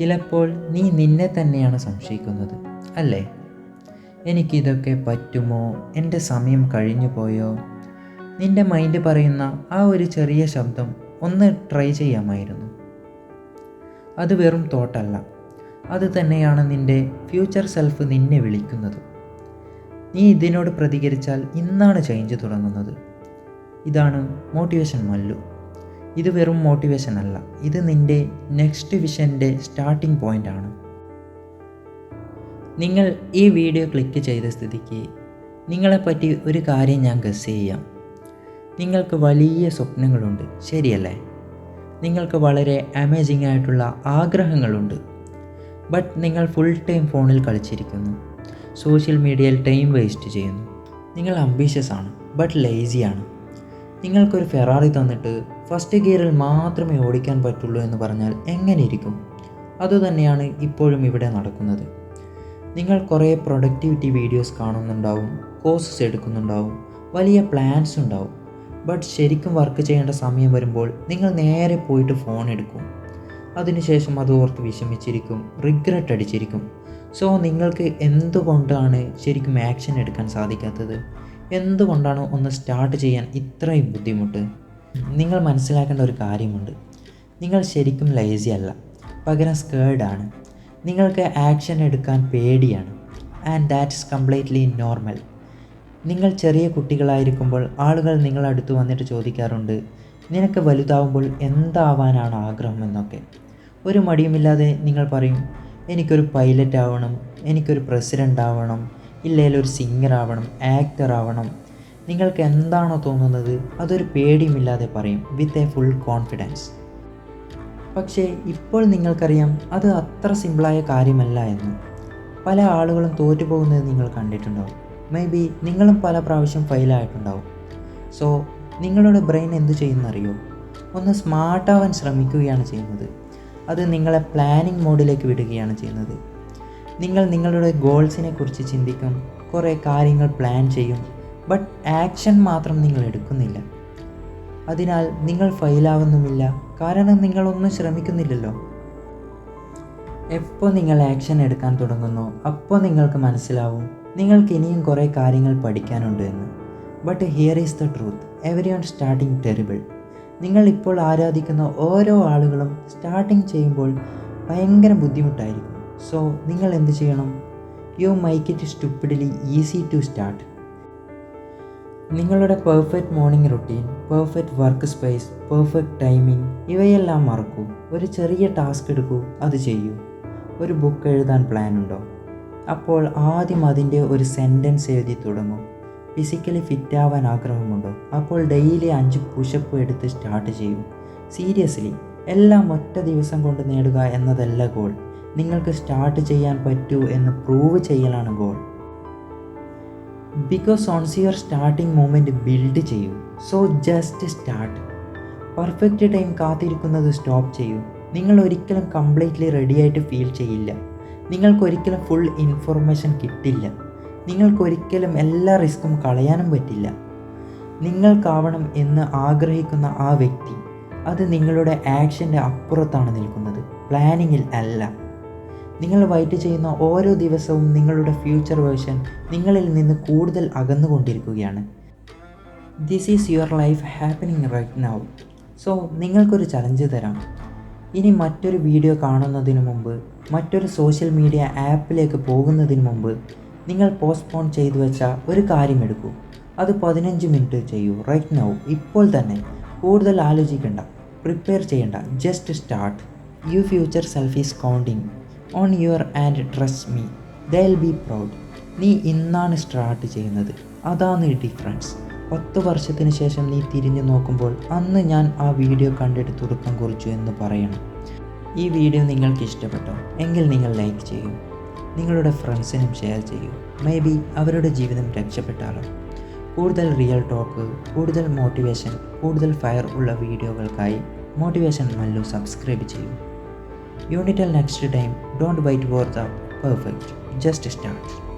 ചിലപ്പോൾ നീ നിന്നെ തന്നെയാണ് സംശയിക്കുന്നത് അല്ലേ? എനിക്കിതൊക്കെ പറ്റുമോ? എന്റെ സമയം കഴിഞ്ഞു പോയോ? നിന്റെ മൈൻഡ് പറയുന്ന ആ ഒരു ചെറിയ ശബ്ദം ഒന്ന് ട്രൈ ചെയ്യാമായിരുന്നു. അത് വെറും തോട്ടല്ല അത് തന്നെയാണ് നിന്റെ ഫ്യൂച്ചർ സെൽഫ് നിന്നെ വിളിക്കുന്നത്. നീ ഇതിനോട് പ്രതികരിച്ചാൽ ഇന്നാണ് ചേഞ്ച് തുടങ്ങുന്നത്. ഇതാണ് മോട്ടിവേഷൻ മല്ലു. ഇത് വെറും മോട്ടിവേഷൻ അല്ല. ഇത് നിന്റെ നെക്സ്റ്റ് വിഷന്റെ സ്റ്റാർട്ടിംഗ് ആണ്. നിങ്ങൾ ഈ വീഡിയോ ക്ലിക്ക് ചെയ്ത സ്ഥിതിക്ക് നിങ്ങളെപ്പറ്റി ഒരു കാര്യം ഞാൻ ഗസ് ചെയ്യാം. നിങ്ങൾക്ക് വലിയ സ്വപ്നങ്ങളുണ്ട്. ശരിയല്ലേ? നിങ്ങൾക്ക് വളരെ അമേസിംഗ് ആയിട്ടുള്ള ആഗ്രഹങ്ങളുണ്ട്. ബട്ട് നിങ്ങൾ ഫുൾ ടൈം ഫോണിൽ കളിച്ചിരിക്കുന്നു. സോഷ്യൽ മീഡിയയിൽ ടൈം വേസ്റ്റ് ചെയ്യുന്നു. നിങ്ങൾ അംബീഷ്യസ് ആണ് ബട്ട് ലേസിയാണ് നിങ്ങൾക്കൊരു ഫെറാറി തന്നിട്ട് ഫസ്റ്റ് ഗിയറിൽ മാത്രമേ ഓടിക്കാൻ പറ്റുള്ളൂ എന്ന് പറഞ്ഞാൽ എങ്ങനെ ഇരിക്കും അതുതന്നെയാണ് ഇപ്പോഴും ഇവിടെ നടക്കുന്നത്. നിങ്ങൾ കുറേ പ്രൊഡക്ടിവിറ്റി വീഡിയോസ് കാണുന്നുണ്ടാവും കോഴ്സസ് എടുക്കുന്നുണ്ടാവും വലിയ പ്ലാൻസ് ഉണ്ടാവും. ബട്ട് ശരിക്കും വർക്ക് ചെയ്യേണ്ട സമയം വരുമ്പോൾ നിങ്ങൾ നേരെ പോയിട്ട് ഫോൺ എടുക്കും. അതിനുശേഷം അത് ഓർത്ത് വിഷമിച്ചിരിക്കും റിഗ്രറ്റ് അടിച്ചിരിക്കും. സോ നിങ്ങൾക്ക് എന്തുകൊണ്ടാണ് ശരിക്കും ആക്ഷൻ എടുക്കാൻ സാധിക്കാത്തത്? എന്തുകൊണ്ടാണ് ഒന്ന് സ്റ്റാർട്ട് ചെയ്യാൻ ഇത്രയും ബുദ്ധിമുട്ട്? നിങ്ങൾ മനസ്സിലാക്കേണ്ട ഒരു കാര്യമുണ്ട്. നിങ്ങൾ ശരിക്കും ലേസി അല്ല. പകരം സ്കേർഡാണ് നിങ്ങൾക്ക് ആക്ഷൻ എടുക്കാൻ പേടിയാണ്. ആൻഡ് ദാറ്റ്സ് കംപ്ലീറ്റ്ലി നോർമൽ നിങ്ങൾ ചെറിയ കുട്ടികളായിരിക്കുമ്പോൾ ആളുകൾ നിങ്ങളടുത്ത് വന്നിട്ട് ചോദിക്കാറുണ്ട് നിനക്ക് വലുതാവുമ്പോൾ എന്താവാനാണ് ആഗ്രഹം? എന്നൊക്കെ. ഒരു മടിയുമില്ലാതെ നിങ്ങൾ പറയും എനിക്കൊരു പൈലറ്റ് ആവണം എനിക്കൊരു പ്രസിഡന്റ് ആവണം ഇല്ലെങ്കിൽ ഒരു സിംഗർ ആവണം ആക്ടർ ആവണം. നിങ്ങൾക്ക് എന്താണോ തോന്നുന്നത് അതൊരു പേടിയുമില്ലാതെ പറയും വിത്ത് എ ഫുൾ കോൺഫിഡൻസ് പക്ഷേ ഇപ്പോൾ നിങ്ങൾക്കറിയാം അത് അത്ര സിമ്പിളായ കാര്യമല്ല എന്ന്. പല ആളുകളും തോറ്റുപോകുന്നത് നിങ്ങൾ കണ്ടിട്ടുണ്ടാവും. മേ ബി നിങ്ങളും പല പ്രാവശ്യം ഫെയിലായിട്ടുണ്ടാവും സോ നിങ്ങളുടെ ബ്രെയിൻ എന്തു ചെയ്യുന്നറിയോ ഒന്ന് സ്മാർട്ടാവാൻ ശ്രമിക്കുകയാണ് ചെയ്യുന്നത്. അത് നിങ്ങളെ പ്ലാനിങ് മോഡിലേക്ക് വിടുകയാണ് ചെയ്യുന്നത്. നിങ്ങൾ നിങ്ങളുടെ ഗോൾസിനെ കുറിച്ച് ചിന്തിക്കും. കുറേ കാര്യങ്ങൾ പ്ലാൻ ചെയ്യും. ബട്ട് ആക്ഷൻ മാത്രം നിങ്ങൾ എടുക്കുന്നില്ല. അതിനാൽ നിങ്ങൾ ഫെയിലാവുന്നുമില്ല. കാരണം നിങ്ങളൊന്നും ശ്രമിക്കുന്നില്ലല്ലോ. എപ്പോൾ നിങ്ങൾ ആക്ഷൻ എടുക്കാൻ തുടങ്ങുന്നു അപ്പോൾ നിങ്ങൾക്ക് മനസ്സിലാവും. നിങ്ങൾക്ക് ഇനിയും കുറേ കാര്യങ്ങൾ പഠിക്കാനുണ്ട് എന്ന്. But here is the truth. Everyone starting terrible. നിങ്ങൾ ഇപ്പോൾ ആരാധിക്കുന്ന ഓരോ ആളുകളും സ്റ്റാർട്ടിങ് ചെയ്യുമ്പോൾ ഭയങ്കര ബുദ്ധിമുട്ടായിരിക്കും. സോ നിങ്ങൾ എന്ത് ചെയ്യണം? You make it stupidly easy to start നിങ്ങളുടെ perfect morning routine perfect workspace perfect timing ഇവയെല്ലാം മറക്കൂ. ഒരു ചെറിയ ടാസ്ക് എടുക്കൂ അത് ചെയ്യൂ. ഒരു ബുക്ക് എഴുതാൻ പ്ലാൻ ഉണ്ടോ? അപ്പോൾ ആദ്യം അതിന്റെ ഒരു സെന്റൻസ് എഴുതി തുടങ്ങും. ഫിസിക്കലി ഫിറ്റ് ആവാൻ ആഗ്രഹമുണ്ടോ? അപ്പോൾ ഡെയിലി അഞ്ച് പുഷപ്പ് എടുത്ത് സ്റ്റാർട്ട് ചെയ്യൂ. സീരിയസ്ലി എല്ലാം ഒറ്റ ദിവസം കൊണ്ട് നേടുക എന്നതല്ല ഗോൾ നിങ്ങൾക്ക് സ്റ്റാർട്ട് ചെയ്യാൻ പറ്റൂ എന്ന് പ്രൂവ് ചെയ്യലാണ് goal because once your starting moment build ചെയ്യൂ. So just start perfect time കാത്തിരിക്കുന്നത് സ്റ്റോപ്പ് ചെയ്യൂ. നിങ്ങൾ ഒരിക്കലും കംപ്ലീറ്റ്ലി റെഡിയായിട്ട് ഫീൽ ചെയ്യില്ല. നിങ്ങൾക്കൊരിക്കലും ഫുൾ ഇൻഫർമേഷൻ കിട്ടില്ല. നിങ്ങൾക്കൊരിക്കലും എല്ലാ റിസ്ക്കും കളയാനും പറ്റില്ല. നിങ്ങൾക്കാവണം എന്ന് ആഗ്രഹിക്കുന്ന ആ വ്യക്തി. അത് നിങ്ങളുടെ ആക്ഷന്റെ അപ്പുറത്താണ് നിൽക്കുന്നത്. പ്ലാനിങ്ങിൽ അല്ല. നിങ്ങൾ വൈറ്റ് ചെയ്യുന്ന ഓരോ ദിവസവും നിങ്ങളുടെ ഫ്യൂച്ചർ വേർഷൻ നിങ്ങളിൽ നിന്ന് കൂടുതൽ അകന്നുകൊണ്ടിരിക്കുകയാണ്. This is your life happening right now so നിങ്ങൾക്കൊരു ചലഞ്ച് തരാം. ഇനി മറ്റൊരു വീഡിയോ കാണുന്നതിന് മുമ്പ് മറ്റൊരു സോഷ്യൽ മീഡിയ ആപ്പിലേക്ക് പോകുന്നതിന് മുമ്പ് നിങ്ങൾ പോസ്റ്റ്പോൺ ചെയ്തു വെച്ച ഒരു കാര്യം എടുക്കൂ. അത് പതിനഞ്ച് മിനിറ്റ് ചെയ്യൂ റൈറ്റ് നൗ ഇപ്പോൾ തന്നെ കൂടുതൽ ആലോചിക്കേണ്ട പ്രിപ്പയർ ചെയ്യേണ്ട. Just start you future self is counting on your and trust me the be proud നീ ഇന്നാണ് സ്റ്റാർട്ട് ചെയ്യുന്നത്. അതാണ് ഡിഫറൻസ് പത്ത് വർഷത്തിന് ശേഷം നീ തിരിഞ്ഞു നോക്കുമ്പോൾ അന്ന് ഞാൻ ആ വീഡിയോ കണ്ടിട്ട് തുടക്കം കുറിച്ചു എന്ന് പറയണം. ഈ വീഡിയോ നിങ്ങൾക്ക് ഇഷ്ടപ്പെട്ടോ? എങ്കിൽ നിങ്ങൾ ലൈക്ക് ചെയ്യൂ. നിങ്ങളുടെ ഫ്രണ്ട്സിനും ഷെയർ ചെയ്യൂ. മേ ബി അവരുടെ ജീവിതം രക്ഷപ്പെട്ടാലോ? കൂടുതൽ റിയൽ ടോക്ക് കൂടുതൽ മോട്ടിവേഷൻ കൂടുതൽ ഫയർ ഉള്ള വീഡിയോകൾക്കായി മോട്ടിവേഷൻ മല്ലു സബ്സ്ക്രൈബ് ചെയ്യൂ. Unitel next time, don't wait for the perfect, just start.